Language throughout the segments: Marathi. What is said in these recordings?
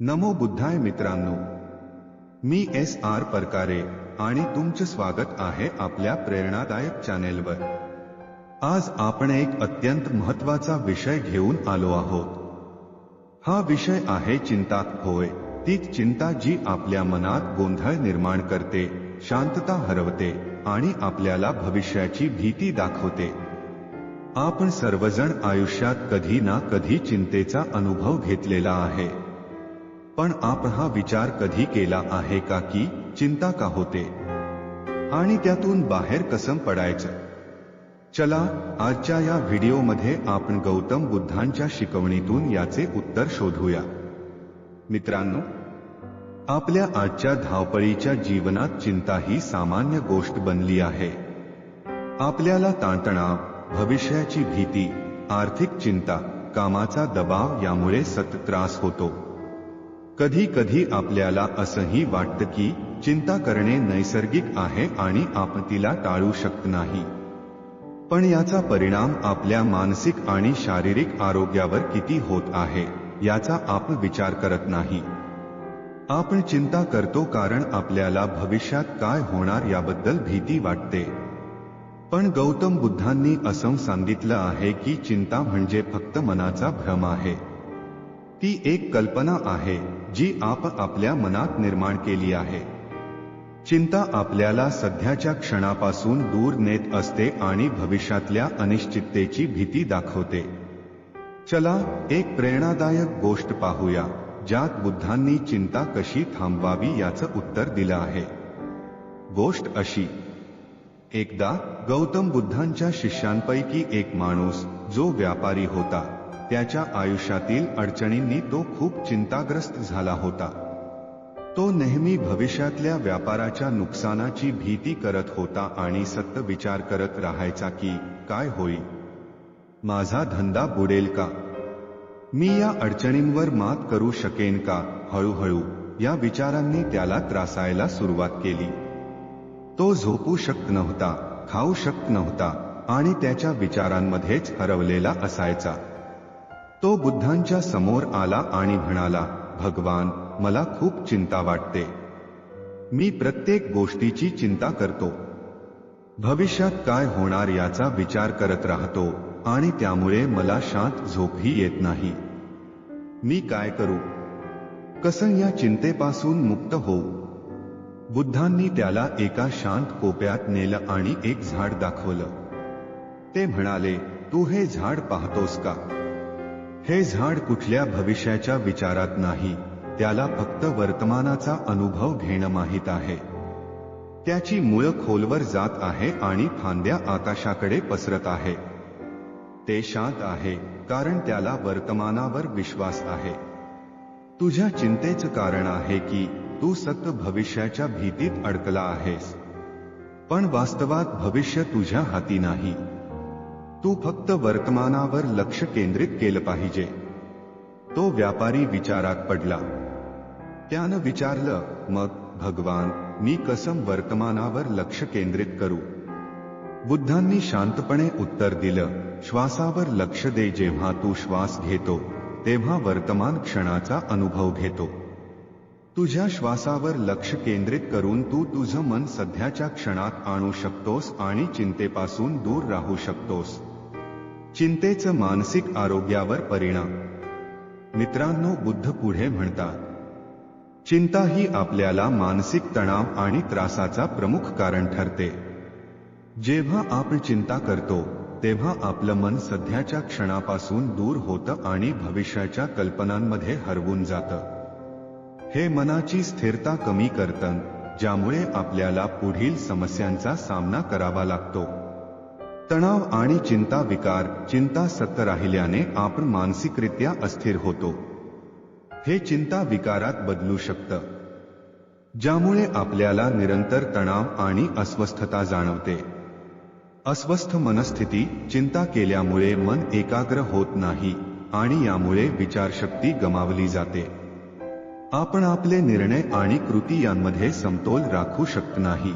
नमो बुद्धाय मित्रांनो. मी एस आर परकारे आणि तुमचं स्वागत आहे आपल्या प्रेरणादायक चॅनेलवर. आज आपण एक अत्यंत महत्त्वाचा विषय घेऊन आलो आहोत. हा विषय आहे चिंता होय तीच चिंता जी आपल्या मनात गोंधळ निर्माण करते शांतता हरवते आणि आपल्याला भविष्याची भीती दाखवते. आपण सर्वजण आयुष्यात कधी ना कधी चिंतेचा अनुभव घेतलेला आहे. पण आपण हा विचार कधी केला आहे का की चिंता का होते? आणि त्यातून बाहेर कसं पडायचं? चला आजच्या या व्हिडिओमध्ये आपण गौतम बुद्धांच्या शिकवणीतून याचे उत्तर शोधूया. मित्रांनो आपल्या आजच्या धावपळीच्या जीवनात चिंता ही सामान्य गोष्ट बनली आहे. आपल्याला ताणतणाव भविष्याची भीती आर्थिक चिंता कामाचा दबाव यामुळे सतत त्रास होतो. कधी कधी आपल्याला असंही वाटतं की चिंता करणे नैसर्गिक आहे आणि आपण तिला टाळू शकत नाही. पण याचा परिणाम आपल्या मानसिक आणि शारीरिक आरोग्यावर किती होत आहे याचा आपण विचार करत नाही. आपण चिंता करतो कारण आपल्याला भविष्यात काय होणार याबद्दल भीती वाटते. पण गौतम बुद्धांनी असं सांगितलं आहे की चिंता म्हणजे फक्त मनाचा भ्रम आहे. ती एक कल्पना आहे. जी आप आपल्या मनात निर्माण केली आहे. चिंता आपल्याला सध्याच्या क्षणापासून दूर नेत असते आणि भविष्यातल्या अनिश्चिततेची भीती दाखवते. चला एक प्रेरणादायक गोष्ट पाहूया ज्यात बुद्धांनी चिंता कशी थांबवावी याचं उत्तर दिलं आहे. गोष्ट अशी. एकदा गौतम बुद्धांच्या शिष्यांपैकी एक माणूस जो व्यापारी होता त्याच्या आयुष्यातील अडचणींनी तो खूप चिंताग्रस्त झाला होता. तो नेहमी भविष्यातल्या व्यापाराच्या नुकसानाची भीती करत होता आणि सत्य विचार करत राहायचा की काय होईल? माझा धंदा बुडेल का? मी या अडचणींवर मात करू शकेन का? हळूहळू. या विचारांनी त्याला त्रासायला सुरुवात केली. तो झोपू शकत नव्हता खाऊ शकत नव्हता आणि त्याच्या विचारांमध्येच हरवलेला असायचा. तो बुद्धांच्या समोर आला आणि म्हणाला भगवान मला खूप चिंता वाटते. मी प्रत्येक गोष्टीची चिंता करतो. भविष्यात काय होणार याचा विचार करत राहतो आणि त्यामुळे मला शांत झोपही येत नाही. मी काय करू? कसं या चिंतेपासून मुक्त होऊ? बुद्धांनी त्याला एका शांत कोप्यात नेलं आणि एक झाड दाखवलं. ते म्हणाले तू हे झाड पाहतोस का? हे झाड कुठल्या भविष्याच्या विचारात नाही त्याला फक्त वर्तमानाचा अनुभव घेणं माहीत आहे. त्याची मुळ खोलवर जात आहे आणि फांद्या आकाशाकडे पसरत आहे. ते शांत आहे कारण त्याला वर्तमानावर विश्वास आहे. तुझ्या चिंतेचं कारण आहे की तू सत भविष्याच्या भीतीत अडकला आहेस. पण वास्तवात भविष्य तुझ्या हाती नाही. तू फक्त वर्तमानावर लक्ष केंद्रित केलं पाहिजे. तो व्यापारी विचारात पडला. त्यानं विचारलं मग भगवान मी कसं वर्तमानावर लक्ष केंद्रित करू? बुद्धांनी शांतपणे उत्तर दिलं श्वासावर लक्ष दे जेव्हा तू श्वास घेतो तेव्हा वर्तमान क्षणाचा अनुभव घेतो. तुझ्या श्वासावर लक्ष केंद्रित करून तू तुझं मन सध्याच्या क्षणात आणू शकतोस आणि चिंतेपासून दूर राहू शकतोस. चिंतेचं मानसिक आरोग्यावर परिणाम. मित्रांनो बुद्ध पुढे म्हणतात चिंता ही आपल्याला मानसिक तणाव आणि त्रासाचा प्रमुख कारण ठरते. जेव्हा आपण चिंता करतो तेव्हा आपलं मन सध्याच्या क्षणापासून दूर होतं आणि भविष्याच्या कल्पनांमध्ये हरवून जातं. हे मनाची स्थिरता कमी करतं ज्यामुळे आपल्याला पुढील समस्यांचा सामना करावा लागतो. तणाव आणि चिंता विकार चिंता सत्य राहिल्याने आपण मानसिकरित्या अस्थिर होतो. हे चिंता विकारात बदलू शकतं. ज्यामुळे आपल्याला निरंतर तणाव आणि अस्वस्थता जाणवते. अस्वस्थ मनस्थिती चिंता केल्यामुळे मन एकाग्र होत नाही आणि यामुळे विचारशक्ती गमावली जाते. आपण आपले निर्णय आणि कृती यांमध्ये समतोल राखू शकत नाही.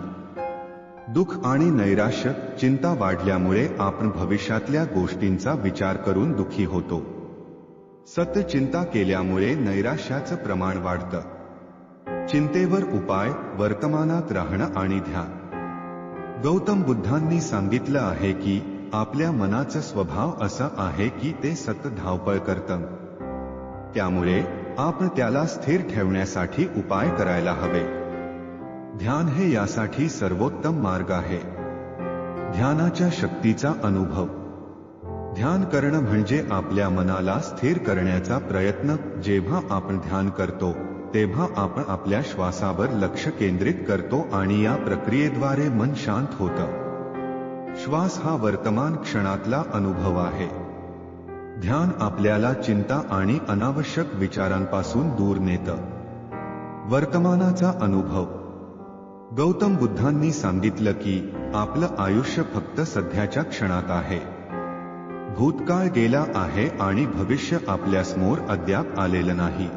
दुःख आणि नैराश्य चिंता वाढल्यामुळे आपण भविष्यातल्या गोष्टींचा विचार करून दुखी होतो. सत्य चिंता केल्यामुळे नैराश्याचं प्रमाण वाढतं. चिंतेवर उपाय वर्तमानात राहणं आणि ध्यान. गौतम बुद्धांनी सांगितलं आहे की आपल्या मनाचा स्वभाव असा आहे की ते सत धावपळ करतं. त्यामुळे आपण त्याला स्थिर ठेवण्यासाठी उपाय करायला हवे. ध्यान हे यासाठी सर्वोत्तम मार्ग आहे. ध्यानाच्या शक्तीचा अनुभव. ध्यान करणं म्हणजे आपल्या मनाला स्थिर करण्याचा प्रयत्न. जेव्हा आपण ध्यान करतो तेव्हा आपण आपल्या श्वासावर लक्ष केंद्रित करतो आणि या प्रक्रियेद्वारे मन शांत होतं. श्वास हा वर्तमान क्षणातला अनुभव आहे. ध्यान आपल्याला चिंता आणि अनावश्यक विचारांपासून दूर नेतं. वर्तमानाचा अनुभव. गौतम बुद्धांनी सांगितलं की आपलं आयुष्य फक्त सध्याच्या क्षणात आहे. भूतकाळ गेला आहे आणि भविष्य आपल्यासमोर अद्याप आलेलं नाही.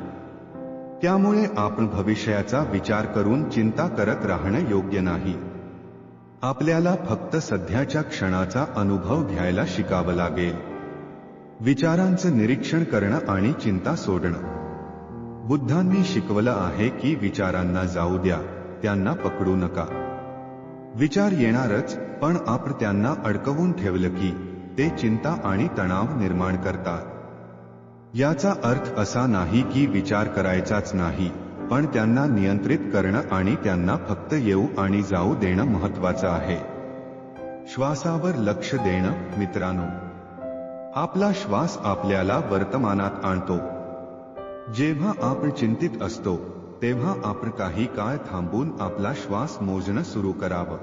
त्यामुळे आपण भविष्याचा विचार करून चिंता करत राहणं योग्य नाही. आपल्याला फक्त सध्याच्या क्षणाचा अनुभव घ्यायला शिकावं लागेल. विचारांचं निरीक्षण करणं आणि चिंता सोडणं. बुद्धांनी शिकवलं आहे की विचारांना जाऊ द्या. त्यांना पकडू नका. विचार येणारच पण आपण त्यांना अडकवून ठेवलं की ते चिंता आणि तणाव निर्माण करतात. याचा अर्थ असा नाही की विचार करायचाच नाही पण त्यांना नियंत्रित करणं आणि त्यांना फक्त येऊ आणि जाऊ देणं महत्वाचं आहे. श्वासावर लक्ष देणं मित्रांनो. आपला श्वास आपल्याला वर्तमानात आणतो. जेव्हा आपण चिंतित असतो तेव्हा आपण काही काळ थांबून आपला श्वास मोजणं सुरू करावं.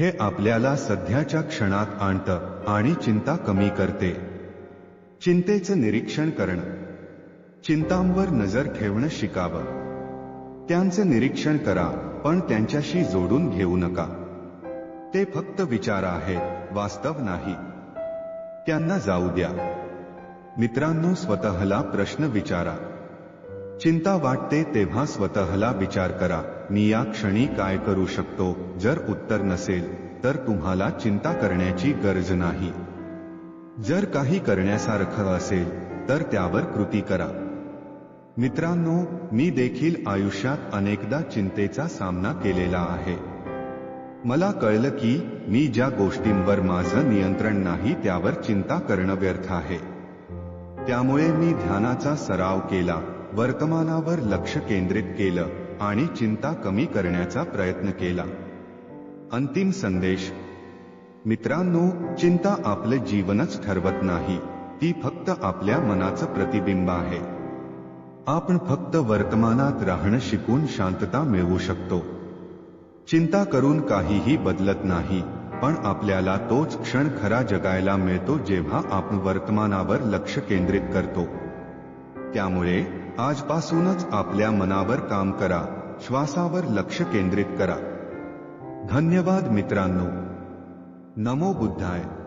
हे आपल्याला सध्याच्या क्षणात आणतं आणि चिंता कमी करते. चिंतेचं निरीक्षण करणं. चिंतांवर नजर ठेवणं शिकावं. त्यांचं निरीक्षण करा पण त्यांच्याशी जोडून घेऊ नका. ते फक्त विचार आहेत वास्तव नाही. त्यांना जाऊ द्या. मित्रांनो स्वतःला प्रश्न विचारा. चिंता वाटते तेव्हा स्वतःला विचार करा. मी या क्षणी काय करू शकतो? जर उत्तर नसेल तर तुम्हाला चिंता करण्याची गरज नाही. जर काही करण्यासारखं असेल तर त्यावर कृती करा. मित्रांनो मी देखील आयुष्यात अनेकदा चिंतेचा सामना केलेला आहे. मला कळलं की मी ज्या गोष्टींवर माझं नियंत्रण नाही त्यावर चिंता करणं व्यर्थ आहे. त्यामुळे मी ध्यानाचा सराव केला. वर्तमानावर लक्ष केंद्रित केलं आणि चिंता कमी करण्याचा प्रयत्न केला. अंतिम संदेश मित्रांनो चिंता आपलं जीवनच ठरवत नाही ती फक्त आपल्या मनाचं प्रतिबिंब आहे. आपण फक्त वर्तमानात राहणं शिकून शांतता मिळवू शकतो. चिंता करून काहीही बदलत नाही पण आपल्याला तोच क्षण खरा जगायला मिळतो जेव्हा आपण वर्तमानावर लक्ष केंद्रित करतो. त्यामुळे आजपासूनच आपल्या मनावर काम करा श्वासावर लक्ष केंद्रित करा. धन्यवाद मित्रांनो. नमो बुद्धाय.